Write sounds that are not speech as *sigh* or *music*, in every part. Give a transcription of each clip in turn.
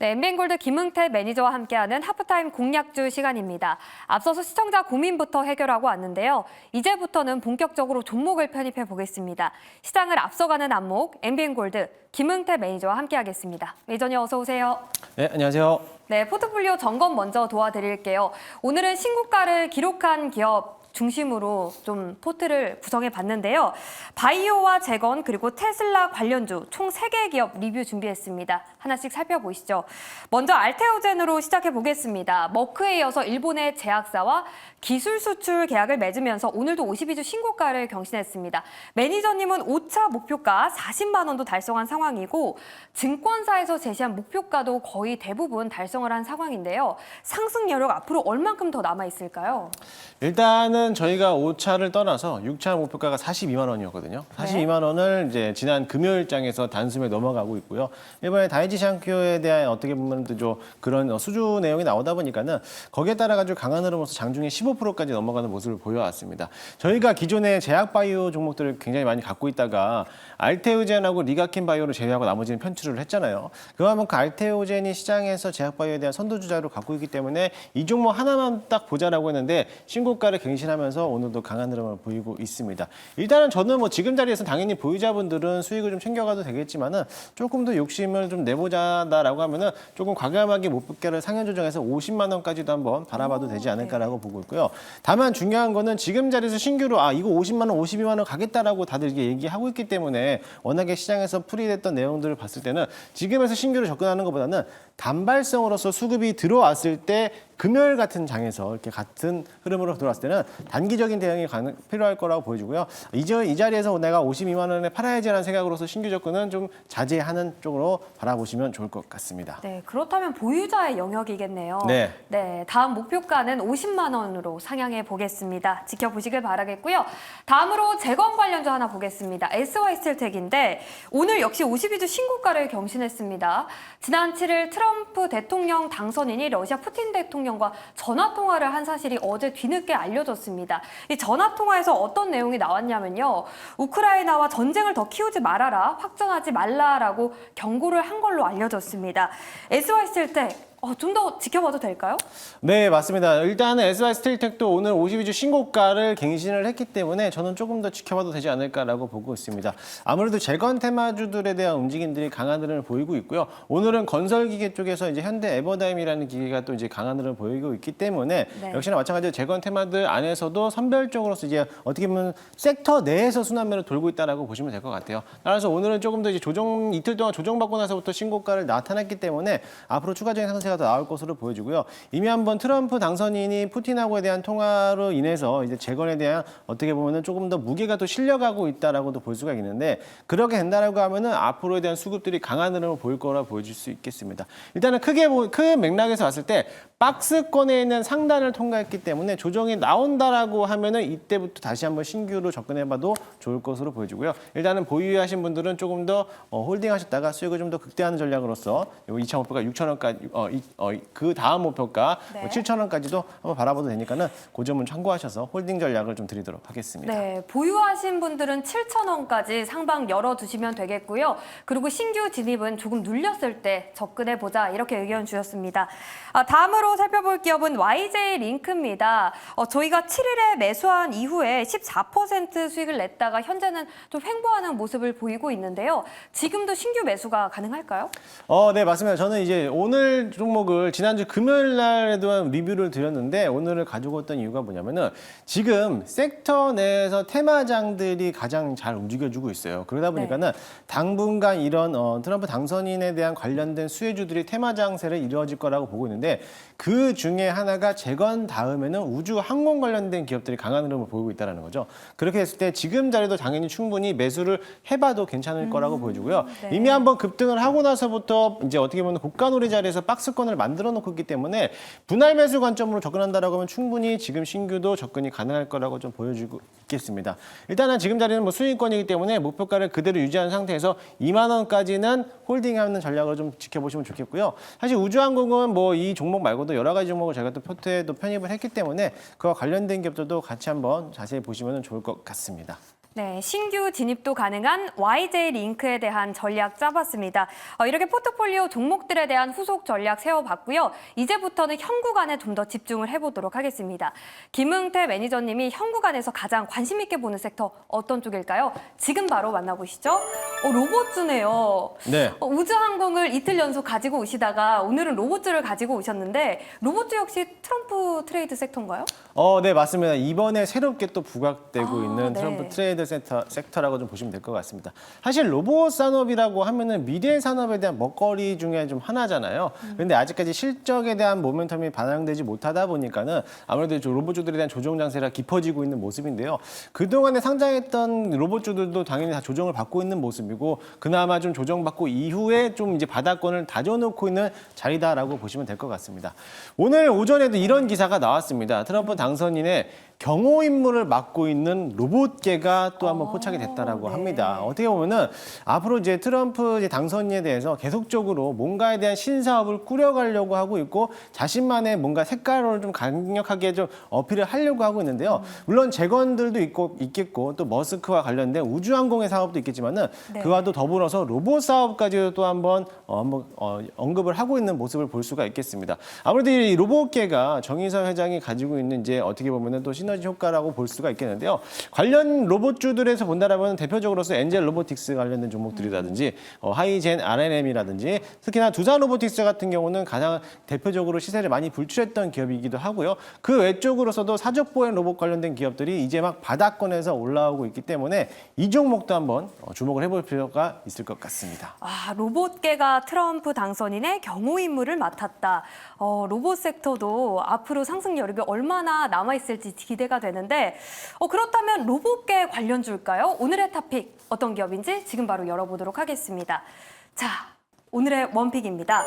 네, 엠뱅골드 김흥태 매니저와 함께하는 하프타임 공략주 시간입니다. 앞서서 시청자 고민부터 해결하고 왔는데요. 이제부터는 본격적으로 종목을 편입해 보겠습니다. 시장을 앞서가는 안목 엠뱅골드 김흥태 매니저와 함께하겠습니다. 매니저님 어서 오세요. 네, 안녕하세요. 네, 포트폴리오 점검 먼저 도와드릴게요. 오늘은 신고가를 기록한 기업 중심으로 좀 포트를 구성해 봤는데요. 바이오와 재건 그리고 테슬라 관련주 총 세 개 기업 리뷰 준비했습니다. 하나씩 살펴보시죠. 먼저 알테오젠으로 시작해 보겠습니다. 머크에 이어서 일본의 제약사와 기술 수출 계약을 맺으면서 오늘도 52주 신고가를 경신했습니다. 매니저님은 5차 목표가 40만 원도 달성한 상황이고 증권사에서 제시한 목표가도 거의 대부분 달성을 한 상황인데요. 상승 여력 앞으로 얼만큼 더 남아 있을까요? 일단은 저희가 5차를 떠나서 6차 목표가가 42만 원이었거든요. 42만 원을 이제 지난 금요일장에서 단숨에 넘어가고 있고요. 이번에 다이지 샹큐에 대한 어떻게 보면 좀 그런 수주 내용이 나오다 보니까는 거기에 따라 가지고 강한 흐름으로서 장중에 15%까지 넘어가는 모습을 보여왔습니다. 저희가 기존에 제약 바이오 종목들을 굉장히 많이 갖고 있다가 알테오젠하고 리가킨 바이오를 제외하고 나머지는 편출을 했잖아요. 그만큼 그 알테오젠이 시장에서 제약 바이오에 대한 선도주자로 갖고 있기 때문에 이 종목 하나만 딱 보자라고 했는데 신고가를 갱신하면 서 오늘도 강한 흐름을 보이고 있습니다. 일단은 저는 뭐 지금 자리에서 당연히 보유자분들은 수익을 좀 챙겨가도 되겠지만은 조금 더 욕심을 좀 내보자다라고 하면은 조금 과감하게 목표가를 상향 조정해서 50만 원까지도 한번 바라봐도 되지 않을까라고 보고 있고요. 다만 중요한 거는 지금 자리에서 신규로 아 이거 50만 원, 52만 원 가겠다라고 다들 이게 얘기하고 있기 때문에 워낙에 시장에서 풀이됐던 내용들을 봤을 때는 지금에서 신규로 접근하는 것보다는 단발성으로서 수급이 들어왔을 때 금요일 같은 장에서 이렇게 같은 흐름으로 들어왔을 때는 단기적인 대응이 가능, 필요할 거라고 보여지고요. 이제 이 자리에서 내가 52만 원에 팔아야지라는 생각으로서 신규 접근은 좀 자제하는 쪽으로 바라보시면 좋을 것 같습니다. 네, 그렇다면 보유자의 영역이겠네요. 네. 네, 다음 목표가는 50만 원으로 상향해 보겠습니다. 지켜보시길 바라겠고요. 다음으로 재건 관련주 하나 보겠습니다. SY 스틸텍인데 오늘 역시 52주 신고가를 경신했습니다. 지난 7일 트럼프 대통령 당선인이 러시아 푸틴 대통령과 전화 통화를 한 사실이 어제 뒤늦게 알려졌습니다. 이 전화 통화에서 어떤 내용이 나왔냐면요. 우크라이나와 전쟁을 더 키우지 말아라, 확전하지 말라라고 경고를 한 걸로 알려졌습니다. SY 스틸텍 어, 좀 더 지켜봐도 될까요? 네, 맞습니다. 일단은 SY 스틸텍도 오늘 52주 신고가를 갱신을 했기 때문에 저는 조금 더 지켜봐도 되지 않을까라고 보고 있습니다. 아무래도 재건 테마주들에 대한 움직임들이 강한 흐름을 보이고 있고요. 오늘은 건설 기계 쪽에서 이제 현대 에버다임이라는 기계가 또 이제 강한 흐름을 보이고 있기 때문에 네. 역시나 마찬가지로 재건 테마들 안에서도 선별적으로서 이제 어떻게 보면 섹터 내에서 순환매를 돌고 있다라고 보시면 될 것 같아요. 따라서 오늘은 조금 더 이제 조정 이틀 동안 조정받고 나서부터 신고가를 나타났기 때문에 앞으로 추가적인 상승 세가 더 나올 것으로 보여지고요. 이미 한번 트럼프 당선인이 푸틴하고에 대한 통화로 인해서 이제 재건에 대한 어떻게 보면은 조금 더 무게가 또 실려가고 있다라고도 볼 수가 있는데 그렇게 된다라고 하면은 앞으로에 대한 수급들이 강한 흐름을 보일 거라 보여질 수 있겠습니다. 일단은 크게 보- 큰 맥락에서 봤을 때 박스권에 있는 상단을 통과했기 때문에 조정이 나온다라고 하면은 이때부터 다시 한번 신규로 접근해봐도 좋을 것으로 보여지고요. 일단은 보유하신 분들은 조금 더 어, 홀딩하셨다가 수익을 좀 더 극대화하는 전략으로서 요 2차 목표가 6천 원까지 어, 이- 어, 이- 그 다음 목표가 네. 뭐 7천 원까지도 한번 바라봐도 되니까는 그 점은 참고하셔서 홀딩 전략을 좀 드리도록 하겠습니다. 네, 보유하신 분들은 7,000원까지 상방 열어두시면 되겠고요. 그리고 신규 진입은 조금 눌렸을 때 접근해 보자 이렇게 의견 주셨습니다. 아, 다음으로 살펴볼 기업은 YJ 링크입니다. 어, 저희가 7일에 매수한 이후에 14% 수익을 냈다가 현재는 좀 횡보하는 모습을 보이고 있는데요. 지금도 신규 매수가 가능할까요? 어, 네, 맞습니다. 저는 이제 오늘 종목을 지난주 금요일 날에도 리뷰를 드렸는데 오늘을 가지고 왔던 이유가 뭐냐면은 지금 섹터 내에서 테마장들이 가장 잘 움직여주고 있어요. 그러다 보니까는 당분간 이런 어, 트럼프 당선인에 대한 관련된 수혜주들이 테마장세를 이루어질 거라고 보고 있는데 그 중에 하나가 재건 다음에는 우주 항공 관련된 기업들이 강한 흐름을 보이고 있다는 거죠. 그렇게 됐을 때 지금 자리도 당연히 충분히 매수를 해봐도 괜찮을 거라고 보여지고요. 네. 이미 한번 급등을 하고 나서부터 이제 어떻게 보면 고가놀이 자리에서 박스권을 만들어 놓고 있기 때문에 분할 매수 관점으로 접근한다라고 하면 충분히 지금 신규도 접근이 가능할 거라고 좀 보여주고 있겠습니다. 일단은 지금 자리는 뭐 수익권이기 때문에 목표가를 그대로 유지한 상태에서 2만 원까지는 홀딩하는 전략을 좀 지켜보시면 좋겠고요. 사실 우주항공은 뭐 이 종목 말고도 여러 가지 종목을 저희가 또 포트에도 편입을 했기 때문에 그와 관련된 기업들도 같이 한번 자세히 보시면 좋을 것 같습니다. 네, 신규 진입도 가능한 YJ 링크에 대한 전략 짜봤습니다. 어, 이렇게 포트폴리오 종목들에 대한 후속 전략 세워봤고요. 이제부터는 현구간에 좀 더 집중을 해보도록 하겠습니다. 김흥태 매니저님이 현구간에서 가장 관심 있게 보는 섹터 어떤 쪽일까요? 지금 바로 만나보시죠. 어, 로봇주네요. 네. 어, 우주항공을 이틀 연속 가지고 오시다가 오늘은 로봇주를 가지고 오셨는데 로봇주 역시 트럼프 트레이드 섹터인가요? 어, 네, 맞습니다. 이번에 새롭게 또 부각되고 아, 있는 네. 트럼프 트레이드 섹터, 섹터라고 좀 보시면 될 것 같습니다. 사실 로봇 산업이라고 하면은 미래 산업에 대한 먹거리 중에 좀 하나잖아요. 그런데 아직까지 실적에 대한 모멘텀이 반영되지 못하다 보니까는 아무래도 좀 로봇주들에 대한 조정 장세가 깊어지고 있는 모습인데요. 그동안에 상장했던 로봇주들도 당연히 다 조정을 받고 있는 모습이고 그나마 좀 조정받고 이후에 좀 이제 바닥권을 다져놓고 있는 자리다라고 보시면 될 것 같습니다. 오늘 오전에도 이런 기사가 나왔습니다. 트럼프 당선인의 경호 임무를 맡고 있는 로봇계가 또 한번 포착이 됐다라고 네. 합니다. 어떻게 보면은 앞으로 이제 트럼프 이제 당선인에 대해서 계속적으로 뭔가에 대한 신사업을 꾸려가려고 하고 있고 자신만의 뭔가 색깔을 좀 강력하게 좀 어필을 하려고 하고 있는데요. 물론 재건들도 있고 있겠고 또 머스크와 관련된 우주항공의 사업도 있겠지만은 네. 그와 또 더불어서 로봇 사업까지도 또 한번 어, 한번 어, 언급을 하고 있는 모습을 볼 수가 있겠습니다. 아무래도 이 로봇계가 정의서 회장이 가지고 있는 이제 어떻게 보면은 또 시너지 효과라고 볼 수가 있겠는데요. 관련 로봇주들에서 본다라면 대표적으로서 엔젤 로보틱스 관련된 종목들이라든지 어, 하이젠 RNM이라든지 특히나 두산 로보틱스 같은 경우는 가장 대표적으로 시세를 많이 불출했던 기업이기도 하고요. 그 외쪽으로서도 사적 보행 로봇 관련된 기업들이 이제 막 바닥권에서 올라오고 있기 때문에 이 종목도 한번 어, 주목을 해볼 필요가 있을 것 같습니다. 아, 로봇계가 트럼프 당선인의 경호 임무를 맡았다. 어, 로봇 섹터도 앞으로 상승 여력이 얼마나 남아 있을지 기대 가 되는데, 어, 그렇다면 로봇계 관련주일까요? 오늘의 타픽 어떤 기업인지 지금 바로 열어보도록 하겠습니다. 자, 오늘의 원픽입니다.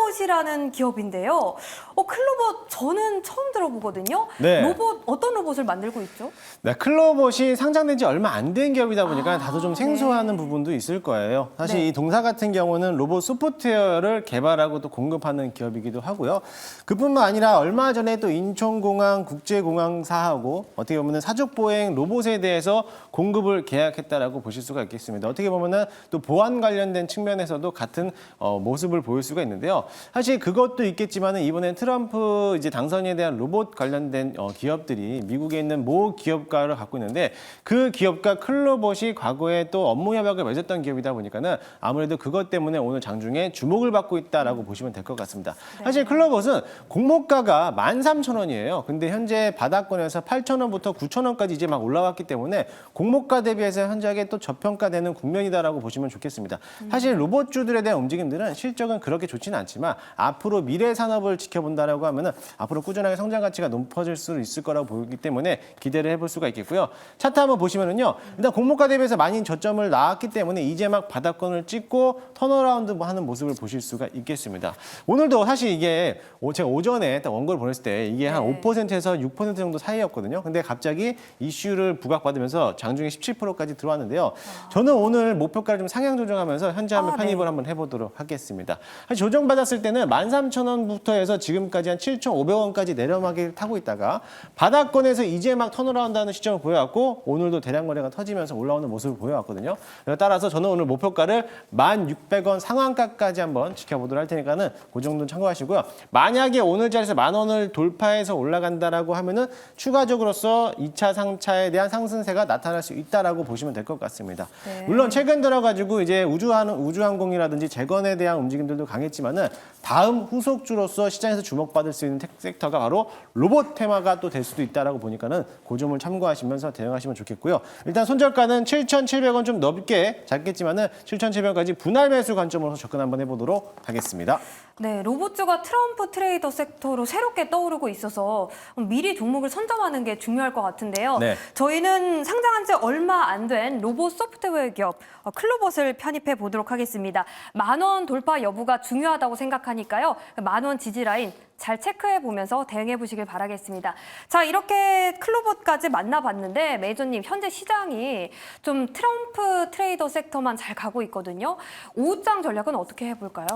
클로봇이라는 기업인데요. 어, 클로봇 저는 처음 들어보거든요. 네. 로봇 어떤 로봇을 만들고 있죠? 네, 클로봇이 상장된 지 얼마 안 된 기업이다 보니까 아, 다소 좀 생소하는 네. 부분도 있을 거예요. 사실 네. 이 동사 같은 경우는 로봇 소프트웨어를 개발하고 또 공급하는 기업이기도 하고요. 그뿐만 아니라 얼마 전에 또 인천공항 국제공항사하고 어떻게 보면 사족보행 로봇에 대해서 공급을 계약했다라고 보실 수가 있겠습니다. 어떻게 보면은 또 보안 관련된 측면에서도 같은 어, 모습을 보일 수가 있는데요. 사실 그것도 있겠지만은 이번엔 트럼프 이제 당선인에 대한 로봇 관련된 어, 기업들이 미국에 있는 모 기업가를 갖고 있는데 그 기업과 클로봇이 과거에 또 업무 협약을 맺었던 기업이다 보니까는 아무래도 그것 때문에 오늘 장중에 주목을 받고 있다라고 보시면 될 것 같습니다. 사실 클로봇은 공모가가 13,000원이에요. 근데 현재 바닥권에서 8,000원부터 9,000원까지 이제 막 올라왔기 때문에 공모가 대비해서 현저하게 또 저평가되는 국면이다라고 보시면 좋겠습니다. 사실 로봇주들에 대한 움직임들은 실적은 그렇게 좋지는 않지만 앞으로 미래 산업을 지켜본다라고 하면은 앞으로 꾸준하게 성장 가치가 높아질 수 있을 거라고 보이기 때문에 기대를 해볼 수가 있겠고요. 차트 한번 보시면은요. 일단 공모가 대비해서 많이 저점을 나왔기 때문에 이제 막 바닥권을 찍고 턴어라운드 뭐 하는 모습을 보실 수가 있겠습니다. 오늘도 사실 이게 오- 제가 오전에 딱 원고를 보냈을 때 이게 한 네. 5%에서 6% 정도 사이였거든요. 근데 갑자기 이슈를 부각받으면서 장중에 17%까지 들어왔는데요. 저는 오늘 목표가를 좀 상향 조정하면서 현재 한번 아, 네. 편입을 한번 해보도록 하겠습니다. 사실 조정받 았을 때는 13,000원부터 해서 지금까지 한 7,500원까지 내려막이 타고 있다가 바닥권에서 이제 막 턴어라운드하는 시점을 보여왔고 오늘도 대량 거래가 터지면서 올라오는 모습을 보여왔거든요. 따라서 저는 오늘 목표가를 1,600원 상한가까지 한번 지켜보도록 할 테니까는 그 정도는 참고하시고요. 만약에 오늘 자리에서 만 원을 돌파해서 올라간다라고 하면은 추가적으로서 2차, 3차에 대한 상승세가 나타날 수 있다라고 보시면 될 것 같습니다. 네. 물론 최근 들어가지고 이제 우주하는 우주항공이라든지 재건에 대한 움직임들도 강했지만은 다음 후속주로서 시장에서 주목받을 수 있는 텍 섹터가 바로 로봇 테마가 또 될 수도 있다라고 보니까는 그 점을 참고하시면서 대응하시면 좋겠고요. 일단 손절가는 7,700원 좀 넓게 잡겠지만은 7,700원까지 분할 매수 관점으로 접근 한번 해보도록 하겠습니다. 네, 로봇주가 트럼프 트레이더 섹터로 새롭게 떠오르고 있어서 미리 종목을 선점하는 게 중요할 것 같은데요. 네. 저희는 상장한 지 얼마 안 된 로봇 소프트웨어 기업 어, 클로봇을 편입해 보도록 하겠습니다. 만 원 돌파 여부가 중요하다고 생각하니까요. 만 원 지지 라인 잘 체크해 보면서 대응해 보시길 바라겠습니다. 자, 이렇게 클로봇까지 만나봤는데 메이저님 현재 시장이 좀 트럼프 트레이더 섹터만 잘 가고 있거든요. 오후장 전략은 어떻게 해볼까요?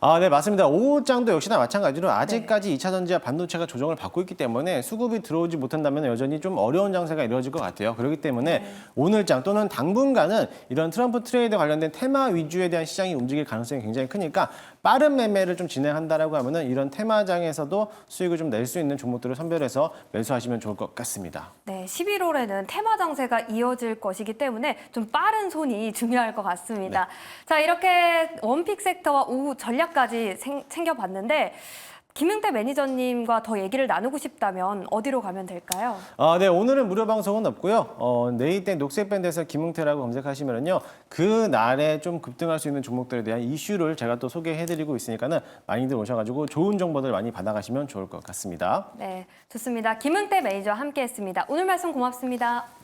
아, 네, 맞습니다. 오후장도 역시나 마찬가지로 아직까지 이 2차 전지와 반도체가 조정을 받고 있기 때문에 수급이 들어오지 못한다면 여전히 좀 어려운 장세가 이루어질 것 같아요. 그렇기 때문에 오늘장 또는 당분간은 이런 트럼프 트레이드 관련된 테마 위주에 대한 시장이 움직일 가능성이 굉장히 크니까 빠른 매매를 좀 진행한다라고 하면은 이런 테마장에 서도 수익을 좀 낼 수 있는 종목들을 선별해서 매수하시면 좋을 것 같습니다. 네, 11월에는 테마 장세가 이어질 것이기 때문에 좀 빠른 손이 *laughs* 중요할 것 같습니다. 자, 이렇게 원픽 섹터와 오후 전략까지 생- 챙겨봤는데 김흥태 매니저님과 더 얘기를 나누고 싶다면 어디로 가면 될까요? 아, 네, 오늘은 무료 방송은 없고요. 어, 네이땡 녹색밴드에서 김웅태라고 검색하시면은요, 그 날에 좀 급등할 수 있는 종목들에 대한 이슈를 제가 또 소개해 드리고 있으니까는 많이들 오셔 가지고 좋은 정보들 많이 받아 가시면 좋을 것 같습니다. 네, 좋습니다. 김흥태 매니저와 함께 했습니다. 오늘 말씀 고맙습니다.